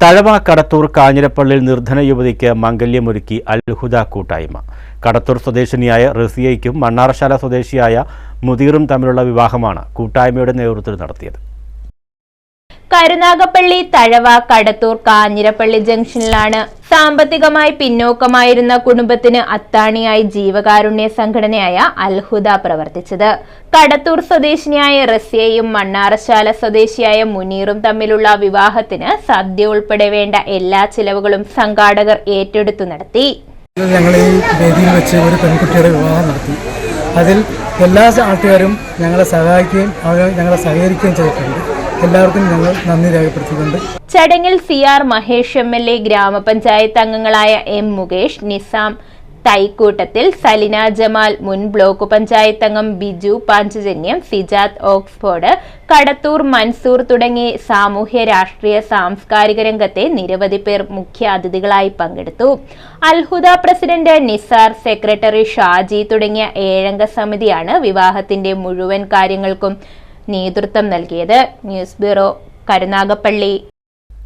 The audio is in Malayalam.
തഴവ കടത്തൂർ കാഞ്ഞിരപ്പള്ളിയിൽ നിർധന യുവതിക്ക് മംഗല്യമൊരുക്കി അൽഹുദ കൂട്ടായ്മ. കടത്തൂർ സ്വദേശിനിയായ റസിയയ്ക്കും മണ്ണാറശാല സ്വദേശിയായ മുദീറും തമ്മിലുള്ള വിവാഹമാണ് കൂട്ടായ്മയുടെ നേതൃത്വത്തിൽ നടത്തിയത്. കരുനാഗപ്പള്ളി തഴവ കടത്തൂർ കാഞ്ഞിരപ്പള്ളി ജംഗ്ഷനിലാണ്. സാമ്പത്തികമായി പിന്നോക്കമായിരുന്ന കുടുംബത്തിന് അത്താണിയായി ജീവകാരുണ്യ സംഘടനയായ അൽഹുദ പ്രവർത്തിച്ചത്. കടത്തൂർ സ്വദേശിനിയായ റസിയയും മണ്ണാറശാല സ്വദേശിയായ മുനീറും തമ്മിലുള്ള വിവാഹത്തിന് സദ്യ ഉൾപ്പെടെ വേണ്ട എല്ലാ ചിലവുകളും സംഘാടകർ ഏറ്റെടുത്തു നടത്തി. വേദിയിൽ വെച്ച് ഒരു പെൺകുട്ടിയുടെ വിവാഹം നടത്തി. അതിൽ എല്ലാ ആൾക്കാരും ഞങ്ങളെ സഹായിക്കുകയും ഞങ്ങളെ സഹകരിക്കുകയും ചെയ്തിട്ടുണ്ട്. എല്ലാവർക്കും ഞങ്ങൾ നന്ദി രേഖപ്പെടുത്തിക്കൊണ്ട് ചടങ്ങിൽ C R Mahesh M L A ഗ്രാമപഞ്ചായത്ത് അംഗങ്ങളായ എം മുകേഷ് നിസാം തൈക്കൂട്ടത്തിൽ സലിന ജമാൽ മുൻ ബ്ലോക്ക് പഞ്ചായത്ത് അംഗം ബിജു പാഞ്ചജന്യം ഫിജാത്ത് ഓക്സ്ഫോർഡ് കടത്തൂർ മൻസൂർ തുടങ്ങി സാമൂഹ്യ രാഷ്ട്രീയ സാംസ്കാരിക രംഗത്തെ നിരവധി പേർ മുഖ്യ അതിഥികളായി പങ്കെടുത്തു. അൽഹുദ പ്രസിഡന്റ് നിസാർ സെക്രട്ടറി ഷാജി തുടങ്ങിയ ഏഴംഗ സമിതിയാണ് വിവാഹത്തിന്റെ മുഴുവൻ കാര്യങ്ങൾക്കും നേതൃത്വം നൽകിയത്. News bureau Karunagappally.